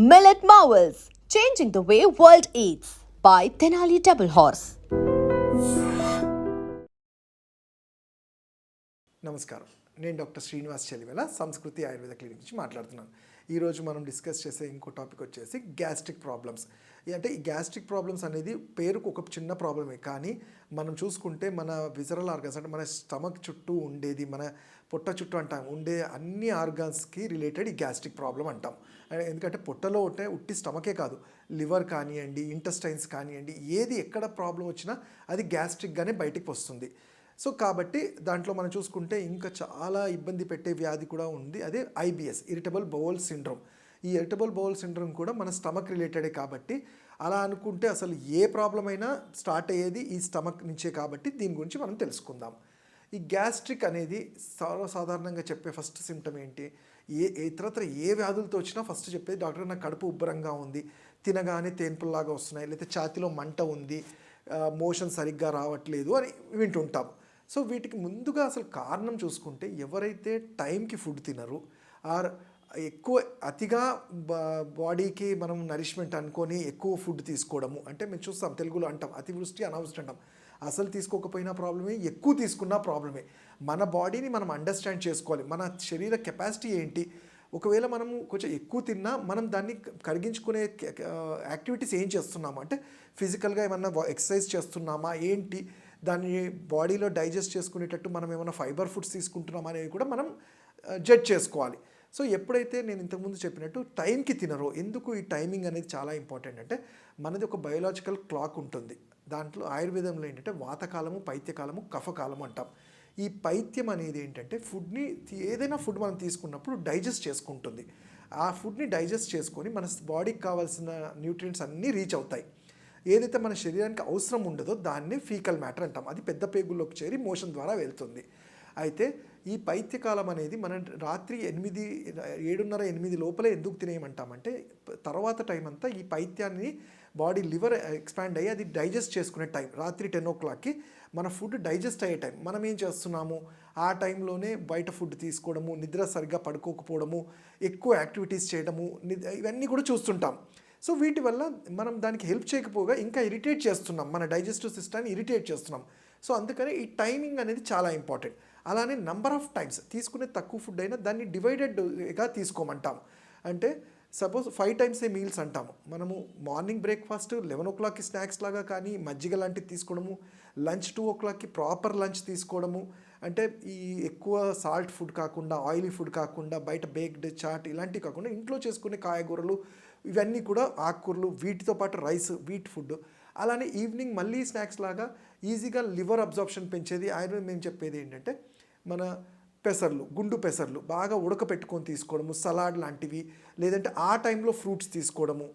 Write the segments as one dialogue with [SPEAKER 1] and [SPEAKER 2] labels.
[SPEAKER 1] Millet Marvels, changing the way world eats by Tenali Double Horse.
[SPEAKER 2] నమస్కారం నేను doctor Srinivas Chelivela Sanskriti Ayurveda clinic నుంచి మాట్లాడుతున్నాను ఈరోజు మనం డిస్కస్ చేసే ఇంకో టాపిక్ వచ్చేసి గ్యాస్ట్రిక్ ప్రాబ్లమ్స్. అంటే ఈ గ్యాస్ట్రిక్ ప్రాబ్లమ్స్ అనేది పేరుకు ఒక చిన్న ప్రాబ్లమే కానీ మనం చూసుకుంటే మన విజరల్ ఆర్గన్స్ అంటే మన స్టమక్ చుట్టూ ఉండేది మన పొట్ట చుట్టూ అంటాం ఉండే అన్ని ఆర్గాన్స్కి రిలేటెడ్ ఈ గ్యాస్ట్రిక్ ప్రాబ్లం అంటాం. ఎందుకంటే పొట్టలో ఉంటే ఉట్టి స్టమకే కాదు లివర్ కానివ్వండి ఇంటెస్టైన్స్ కానివ్వండి ఏది ఎక్కడ ప్రాబ్లం వచ్చినా అది గ్యాస్ట్రిక్గానే బయటికి వస్తుంది. సో కాబట్టి దాంట్లో మనం చూసుకుంటే ఇంకా చాలా ఇబ్బంది పెట్టే వ్యాధి కూడా ఉంది. అదే ఐబిఎస్ ఇరిటబుల్ బౌల్ సిండ్రోమ్. ఈ ఇరిటబుల్ బౌల్ సిండ్రోమ్ కూడా మన స్టమక్ రిలేటెడే కాబట్టి అలా అనుకుంటే అసలు ఏ ప్రాబ్లం అయినా స్టార్ట్ అయ్యేది ఈ స్టమక్ నుంచే కాబట్టి దీని గురించి మనం తెలుసుకుందాం. ఈ గ్యాస్ట్రిక్ అనేది సర్వసాధారణంగా చెప్పే ఫస్ట్ సిమ్టమ్ ఏంటి? ఏ ఇతరత్ర ఏ వ్యాధులతో వచ్చినా ఫస్ట్ చెప్పేది డాక్టర్ నాకు కడుపు ఉబ్బరంగా ఉంది తినగానే తేన్పుల్లాగా వస్తున్నాయి లేకపోతే ఛాతిలో మంట ఉంది మోషన్ సరిగ్గా రావట్లేదు అని వింటుంటాం. సో వీటికి ముందుగా అసలు కారణం చూసుకుంటే ఎవరైతే టైంకి ఫుడ్ తినరు ఆర్ ఎక్కువ అతిగా బా- బాడీకి మనం నరిష్మెంట్ అనుకొని ఎక్కువ ఫుడ్ తీసుకోవడము అంటే మేము చూస్తాం తెలుగులో అంటాం అతివృష్టి అనావృష్టి అంటాం. అసలు తీసుకోకపోయినా ప్రాబ్లమే ఎక్కువ తీసుకున్నా ప్రాబ్లమే. మన బాడీని మనం అండర్స్టాండ్ చేసుకోవాలి. మన శరీర కెపాసిటీ ఏంటి? ఒకవేళ మనము కొంచెం ఎక్కువ తిన్నా మనం దాన్ని కరిగించుకునే యాక్టివిటీస్ ఏం చేస్తున్నామా? అంటే ఫిజికల్గా ఏమన్నా ఎక్సర్సైజ్ చేస్తున్నామా? ఏంటి? దాన్ని బాడీలో డైజెస్ట్ చేసుకునేటట్టు మనం ఏమైనా ఫైబర్ ఫుడ్స్ తీసుకుంటున్నాం అనేది కూడా మనం జడ్జ్ చేసుకోవాలి. సో ఎప్పుడైతే నేను ఇంతకుముందు చెప్పినట్టు టైంకి తినరో ఎందుకు ఈ టైమింగ్ అనేది చాలా ఇంపార్టెంట్ అంటే మనది ఒక బయోలాజికల్ క్లాక్ ఉంటుంది. దాంట్లో ఆయుర్వేదంలో ఏంటంటే వాతకాలము పైత్యకాలము కఫకాలము అంటాం. ఈ పైత్యం అనేది ఏంటంటే ఫుడ్ని ఏదైనా ఫుడ్ మనం తీసుకున్నప్పుడు డైజెస్ట్ చేసుకుంటుంది. ఆ ఫుడ్ని డైజెస్ట్ చేసుకొని మన బాడీకి కావాల్సిన న్యూట్రియంట్స్ అన్నీ రీచ్ అవుతాయి. ఏదైతే మన శరీరానికి అవసరం ఉండదో దాన్ని ఫీకల్ మ్యాటర్ అంటాం. అది పెద్ద పేగుల్లోకి చేరి మోషన్ ద్వారా వెళ్తుంది. అయితే ఈ పైత్యకాలం అనేది మన రాత్రి ఎనిమిది ఏడున్నర ఎనిమిది లోపలే ఎందుకు తినేయమంటామంటే తర్వాత టైం అంతా ఈ పైత్యాన్ని బాడీ లివర్ ఎక్స్పాండ్ అయ్యి అది డైజెస్ట్ చేసుకునే టైం. రాత్రి టెన్ ఓ క్లాక్కి మన ఫుడ్ డైజెస్ట్ అయ్యే టైం. మనం ఏం చేస్తున్నాము? ఆ టైంలోనే బయట ఫుడ్ తీసుకోవడము నిద్ర సరిగ్గా పడుకోకపోవడము ఎక్కువ యాక్టివిటీస్ చేయడము ఇవన్నీ కూడా చూస్తుంటాం. సో వీటి వల్ల మనం దానికి హెల్ప్ చేయకపోగా ఇంకా ఇరిటేట్ చేస్తున్నాం. మన డైజెస్టివ్ సిస్టమ్ని ఇరిటేట్ చేస్తున్నాం. సో అందుకని ఈ టైమింగ్ అనేది చాలా ఇంపార్టెంట్. అలానే నంబర్ ఆఫ్ టైమ్స్ తీసుకునే తక్కువ ఫుడ్ అయినా దాన్ని డివైడెడ్గా తీసుకోమంటాం. అంటే suppose five times a meals అంటాము మనము మార్నింగ్ బ్రేక్ఫాస్ట్ లెవెన్ ఓ క్లాక్కి స్నాక్స్ లాగా కానీ మజ్జిగ లాంటివి తీసుకోవడము లంచ్ టూ ఓ క్లాక్కి ప్రాపర్ లంచ్ తీసుకోవడము అంటే ఈ ఎక్కువ సాల్ట్ ఫుడ్ కాకుండా ఆయిలీ ఫుడ్ కాకుండా బయట బేక్డ్ చాట్ ఇలాంటివి కాకుండా ఇంట్లో చేసుకునే కాయగూరలు ఇవన్నీ కూడా ఆకుకూరలు వీటితో పాటు రైస్ వీట్ ఫుడ్. అలానే ఈవినింగ్ మళ్ళీ స్నాక్స్ లాగా ఈజీగా లివర్ అబ్జార్ప్షన్ పెంచేది ఆయుర్వేదం మేము చెప్పేది ఏంటంటే మన పెసర్లు గుండు పెసర్లు బాగా ఉడకపెట్టుకొని తీసుకోవడము సలాడ్ లాంటివి లేదంటే ఆ టైంలో ఫ్రూట్స్ తీసుకోవడము.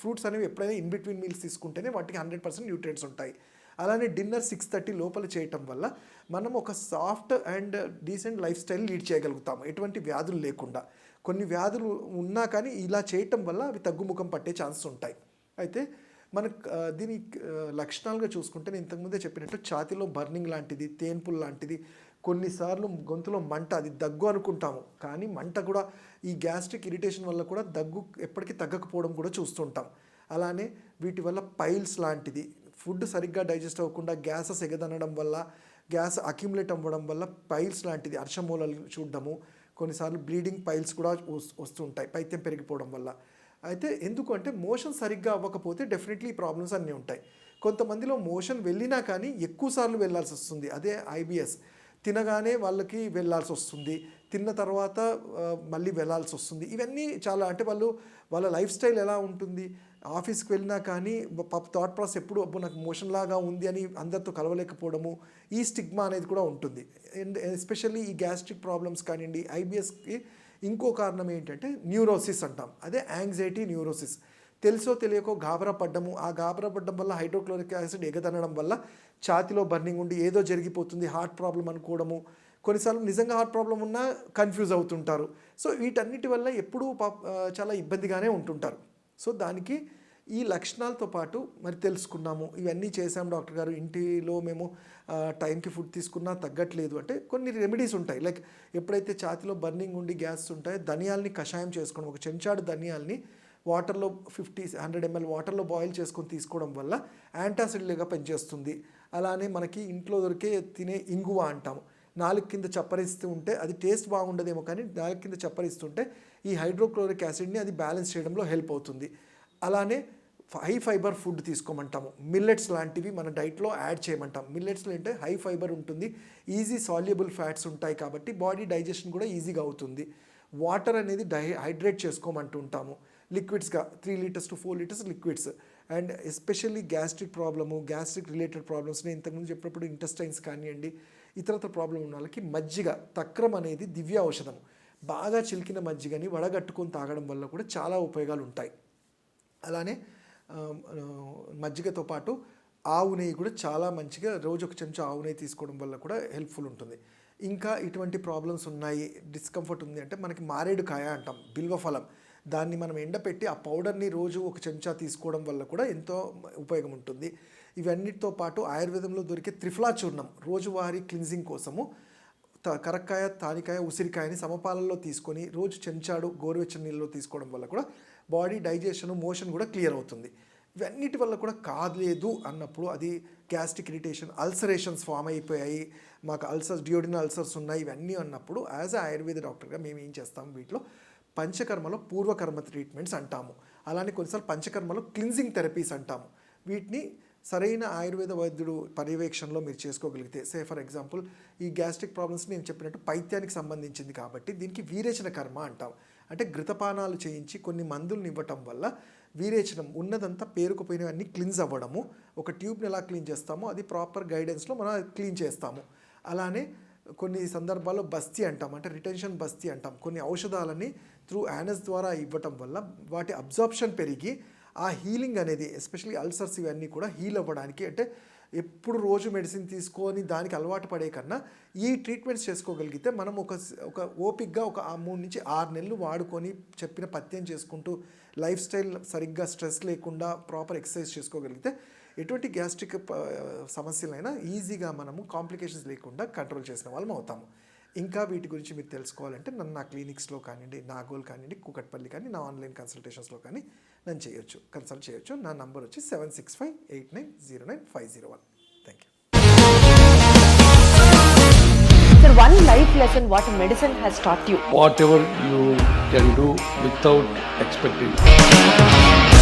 [SPEAKER 2] ఫ్రూట్స్ అనేవి ఎప్పుడైనా ఇన్ బిట్వీన్ మీల్స్ తీసుకుంటేనే వాటికి హండ్రెడ్ పర్సెంట్ న్యూట్రియంట్స్ ఉంటాయి. అలానే డిన్నర్ సిక్స్ థర్టీ లోపల చేయటం వల్ల మనం ఒక soft and decent lifestyle lead చేయగలుగుతాము. ఎటువంటి వ్యాధులు లేకుండా. కొన్ని వ్యాధులు ఉన్నా కానీ ఇలా చేయటం వల్ల అవి తగ్గుముఖం పట్టే ఛాన్సెస్ ఉంటాయి. అయితే మనకు దీని లక్షణాలుగా చూసుకుంటే నేను ఇంతకుముందే చెప్పినట్టు ఛాతిలో బర్నింగ్ లాంటిది తేన్పుల్ లాంటిది కొన్నిసార్లు గొంతులో మంట అది దగ్గు అనుకుంటాము. కానీ మంట కూడా ఈ గ్యాస్ట్రిక్ ఇరిటేషన్ వల్ల కూడా దగ్గు ఎప్పటికీ తగ్గకపోవడం కూడా చూస్తుంటాం. అలానే వీటి వల్ల పైల్స్ లాంటిది ఫుడ్ సరిగ్గా డైజెస్ట్ అవ్వకుండా గ్యాసెస్ ఎగదనడం వల్ల గ్యాస్ అక్యుములేట్ అవ్వడం వల్ల పైల్స్ లాంటిది అర్షమూలలు చూడడము కొన్నిసార్లు బ్లీడింగ్ పైల్స్ కూడా వస్తుంటాయి పైత్యం పెరిగిపోవడం వల్ల. అయితే ఎందుకంటే మోషన్ సరిగ్గా అవ్వకపోతే డెఫినెట్లీ ప్రాబ్లమ్స్ అన్నీ ఉంటాయి. కొంతమందిలో మోషన్ వెళ్ళినా కానీ ఎక్కువ సార్లు వెళ్ళాల్సి వస్తుంది. అదే ఐబిఎస్ తినగానే వాళ్ళకి వెళ్ళాల్సి వస్తుంది. తిన్న తర్వాత మళ్ళీ వెళ్ళాల్సి వస్తుంది. ఇవన్నీ చాలా అంటే వాళ్ళు వాళ్ళ లైఫ్ స్టైల్ ఎలా ఉంటుంది? ఆఫీస్కి వెళ్ళినా కానీ పాప థాట్ ప్రాసెస్ ఎప్పుడు అబ్బో నాకు మోషన్ లాగా ఉంది అని అందరితో కలవలేకపోవడము ఈ స్టిగ్మా అనేది కూడా ఉంటుంది. అండ్ ఎస్పెషల్లీ ఈ గ్యాస్ట్రిక్ ప్రాబ్లమ్స్ కానివ్వండి ఐబిఎస్కి ఇంకో కారణం ఏంటంటే న్యూరోసిస్ అంటాం. అదే యాంగ్జైటీ న్యూరోసిస్. తెలుసో తెలియకో గాబరా పడ్డము ఆ గాబరా పడ్డం వల్ల హైడ్రోక్లోరిక్ యాసిడ్ ఎగదనడం వల్ల ఛాతిలో బర్నింగ్ ఉండి ఏదో జరిగిపోతుంది హార్ట్ ప్రాబ్లం అనుకోవడము. కొన్నిసార్లు నిజంగా హార్ట్ ప్రాబ్లం ఉన్నా కన్ఫ్యూజ్ అవుతుంటారు. సో వీటన్నిటి వల్ల ఎప్పుడూ చాలా ఇబ్బందిగానే ఉంటుంటారు. సో దానికి ఈ లక్షణాలతో పాటు మరి తెలుసుకున్నాము. ఇవన్నీ చేసాం డాక్టర్ గారు. ఇంటిలో మేము టైంకి ఫుడ్ తీసుకున్నా తగ్గట్లేదు. అంటే కొన్ని రెమెడీస్ ఉంటాయి. లైక్ ఎప్పుడైతే ఛాతిలో బర్నింగ్ ఉండి గ్యాస్ ఉంటాయో ధనియాల్ని కషాయం చేసుకోవడం ఒక చెంచాడు ధనియాల్ని వాటర్లో ఫిఫ్టీ హండ్రెడ్ ఎంఎల్ వాటర్లో బాయిల్ చేసుకొని తీసుకోవడం వల్ల యాంటాసిడ్లుగా పనిచేస్తుంది. అలానే మనకి ఇంట్లో దొరికే తినే ఇంగువ అంటాము. నాలుగు కింద చప్పరిస్తూ ఉంటే అది టేస్ట్ బాగుండదేమో కానీ నాలుగు కింద చప్పరిస్తుంటే ఈ హైడ్రోక్లోరిక్ యాసిడ్ని అది బ్యాలెన్స్ చేయడంలో హెల్ప్ అవుతుంది. అలానే హై ఫైబర్ ఫుడ్ తీసుకోమంటాము. మిల్లెట్స్ లాంటివి మన డైట్లో యాడ్ చేయమంటాం. మిల్లెట్స్లో అంటే హై ఫైబర్ ఉంటుంది. ఈజీ సాల్యుబుల్ ఫ్యాట్స్ ఉంటాయి కాబట్టి బాడీ డైజెషన్ కూడా ఈజీగా అవుతుంది. వాటర్ అనేది డై హైడ్రేట్ చేసుకోమంటుంటాము లిక్విడ్స్గా three litres to four litres liquids. And especially gastric problem gastric related problems నేను ఇంతకుముందు చెప్పినప్పుడు ఇంటెస్టైన్స్ కానివ్వండి ఇతరత్ర ప్రాబ్లం ఉన్న వాళ్ళకి మజ్జిగ తక్రం అనేది దివ్య ఔషధం బాగా చిలికిన మజ్జిగని వడగట్టుకొని తాగడం వల్ల కూడా చాలా ఉపయోగాలు ఉంటాయి అలానే మజ్జిగతో పాటు ఆవు నెయ్యి కూడా చాలా మంచిగా రోజు ఒక చెంచా ఆవు నెయ్యి తీసుకోవడం వల్ల కూడా హెల్ప్ఫుల్ ఉంటుంది. ఇంకా ఇటువంటి ప్రాబ్లమ్స్ ఉన్నాయి డిస్కంఫర్ట్ ఉంది అంటే మనకి మారేడు కాయ అంటాం బిల్వఫలం దాన్ని మనం ఎండపెట్టి ఆ పౌడర్ని రోజు ఒక చెంచా తీసుకోవడం వల్ల కూడా ఎంతో ఉపయోగం ఉంటుంది. ఇవన్నిటితో పాటు ఆయుర్వేదంలో దొరికే త్రిఫలా చూర్ణం రోజువారీ క్లిన్జింగ్ కోసము కరక్కాయ తానికాయ ఉసిరికాయని సమపాలల్లో తీసుకొని రోజు చెంచాడు గోరువెచ్చని నీళ్ళలో తీసుకోవడం వల్ల కూడా బాడీ డైజెషన్ మోషన్ కూడా క్లియర్ అవుతుంది. ఇవన్నిటి వల్ల కూడా కాలేదు అన్నప్పుడు అది గ్యాస్ట్రిక్ ఇరిటేషన్ అల్సరేషన్స్ ఫామ్ అయిపోయాయి. మాకు అల్సర్స్ డియోడిన అల్సర్స్ ఉన్నాయి ఇవన్నీ అన్నప్పుడు యాజ్ అ ఆయుర్వేద డాక్టర్గా మేము ఏం చేస్తాం వీటిలో పంచకర్మలో పూర్వకర్మ ట్రీట్మెంట్స్ అంటాము. అలానే కొన్నిసార్లు పంచకర్మలో క్లిన్జింగ్ థెరపీస్ అంటాము. వీటిని సరైన ఆయుర్వేద వైద్యుడు పర్యవేక్షణలో మీరు చేసుకోగలిగితే సే ఫర్ ఎగ్జాంపుల్ ఈ గ్యాస్ట్రిక్ ప్రాబ్లమ్స్ నేను చెప్పినట్టు పైత్యానికి సంబంధించింది కాబట్టి దీనికి వీరేచన కర్మ అంటాం. అంటే ఘృతపానాలు చేయించి కొన్ని మందులను ఇవ్వటం వల్ల వీరేచనం ఉన్నదంతా పేరుకుపోయినవన్నీ క్లీన్స్ అవ్వడము ఒక ట్యూబ్ని ఎలా క్లీన్ చేస్తామో అది ప్రాపర్ గైడెన్స్లో మనం క్లీన్ చేస్తాము. అలానే కొన్ని సందర్భాల్లో బస్తీ అంటాం అంటే రిటెన్షన్ బస్తీ అంటాం. కొన్ని ఔషధాలని త్రూ యానస్ ద్వారా ఇవ్వటం వల్ల వాటి అబ్జార్ప్షన్ పెరిగి ఆ హీలింగ్ అనేది ఎస్పెషల్లీ అల్సర్స్ ఇవన్నీ కూడా హీల్ అవ్వడానికి అంటే ఎప్పుడు రోజు మెడిసిన్ తీసుకొని దానికి అలవాటు పడే కన్నా ఈ ట్రీట్మెంట్స్ చేసుకోగలిగితే మనం ఒక ఒక ఓపిక్గా ఒక ఆ మూడు నుంచి ఆరు నెలలు వాడుకొని చెప్పిన పత్యం చేసుకుంటూ లైఫ్ స్టైల్ సరిగ్గా స్ట్రెస్ లేకుండా ప్రాపర్ ఎక్సర్సైజ్ చేసుకోగలిగితే ఎటువంటి గ్యాస్ట్రిక్ సమస్యలైనా ఈజీగా మనము కాంప్లికేషన్స్ లేకుండా కంట్రోల్ చేసిన వాళ్ళం అవుతాము. ఇంకా వీటి గురించి మీరు తెలుసుకోవాలంటే నన్ను నా క్లినిక్స్లో కానివ్వండి నాగోల్ కానివ్వండి కూకట్పల్లి కానీ నా ఆన్లైన్ కన్సల్టేషన్స్లో కానీ నన్ను చేయొచ్చు కన్సల్ట్ చేయొచ్చు నా నంబర్ వచ్చి seven six five eight nine zero nine five zero one thank you
[SPEAKER 1] Sir, one life lesson what medicine has taught you.
[SPEAKER 3] whatever you can do without expecting.